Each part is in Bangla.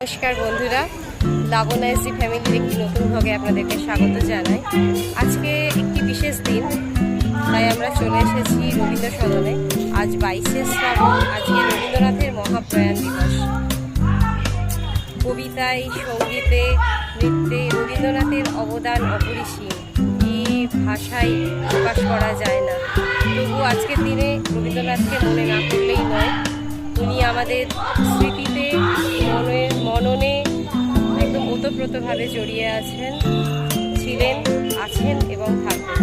নমস্কার বন্ধুরা এসি ফ্যামিলির একটি নতুন ভগে আপনাদেরকে স্বাগত জানাই। আজকে একটি বিশেষ দিন, তাই আমরা চলে এসেছি রবীন্দ্র সদনে আজ বাইশে শ্রাবণ, আজকে রবীন্দ্রনাথের মহাপ্রয়াণ দিবস। কবিতায়, সঙ্গীতে, নৃত্যে রবীন্দ্রনাথের অবদান অপরিসীম। কি ভাষায় প্রকাশ করা যায় না। তবু আজকের দিনে রবীন্দ্রনাথকে মনে না করলেই নয় উনি আমাদের স্মৃতিতে মনের মননে একদম ওতপ্রোতভাবে জড়িয়ে আছেন, ছিলেন, আছেন এবং থাকবেন।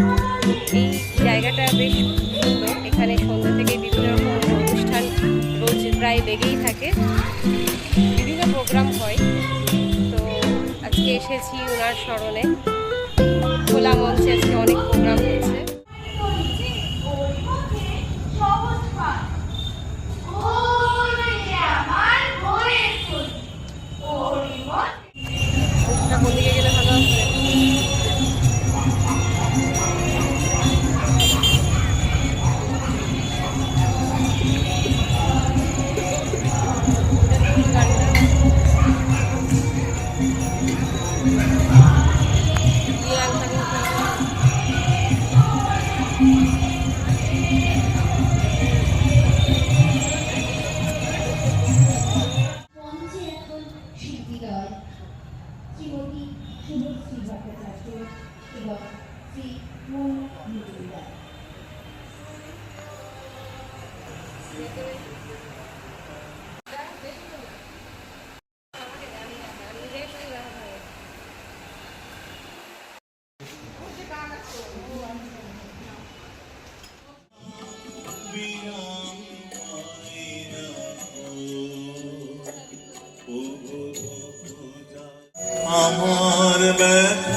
এই জায়গাটা বেশ সুন্দর। এখানে সন্ধ্যা থেকে বিভিন্ন রকম অনুষ্ঠান রোজ প্রায় লেগেই থাকে। বিভিন্ন প্রোগ্রাম হয়। তো আজকে এসেছি ওনার স্মরণে। খোলা মঞ্চে আজকে অনেক প্রোগ্রাম হয়েছে। শ্রী মৌন মজুমদার আমার ব্যথা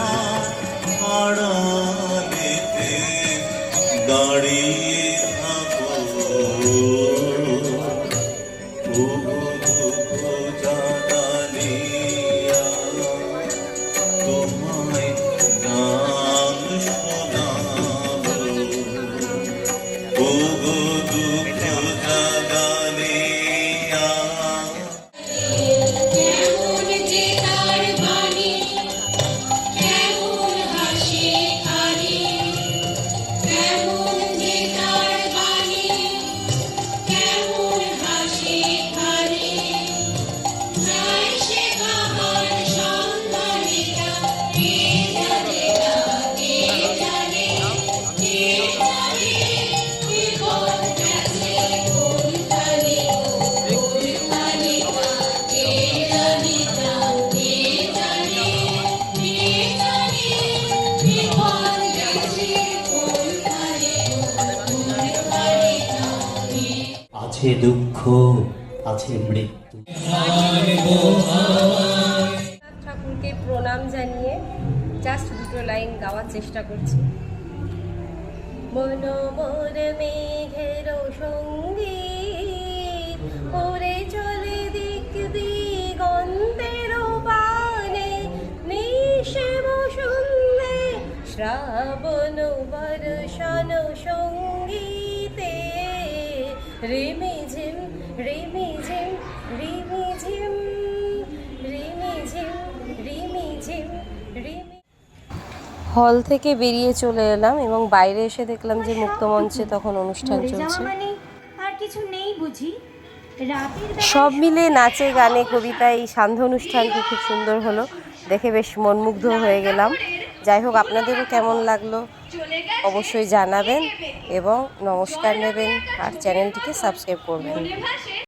আছে দুঃখ, আছে মৃত্যু। ঠাকুরকে প্রণাম জানিয়ে জাস্ট দুটো লাইন গাওয়ার চেষ্টা করছি। মনোমর মেঘের সংগীত, ওরে চলে দিক দিগন্তের বানে নিশেম শুনলে শ্রাবণ বর্ষণ সঙ্গীতে রিমিঝিম রিমিঝিম রিমিঝিম রিমিঝিম রিমি হল থেকে বেরিয়ে চলে এলাম এবং বাইরে এসে দেখলাম যে মুক্তমঞ্চে তখন অনুষ্ঠান চলছে। মানে আর কিছু নেই বুঝি। সব মিলে নাচে গানে কবিতায় এই সান্ধ্য অনুষ্ঠানটি খুব সুন্দর হলো। দেখে বেশ মনমুগ্ধ হয়ে গেলাম। যাই হোক আপনাদেরও কেমন লাগল অবশ্যই জানাবেন এবং নমস্কার নেবেন আর চ্যানেলটিকে সাবস্ক্রাইব করবেন।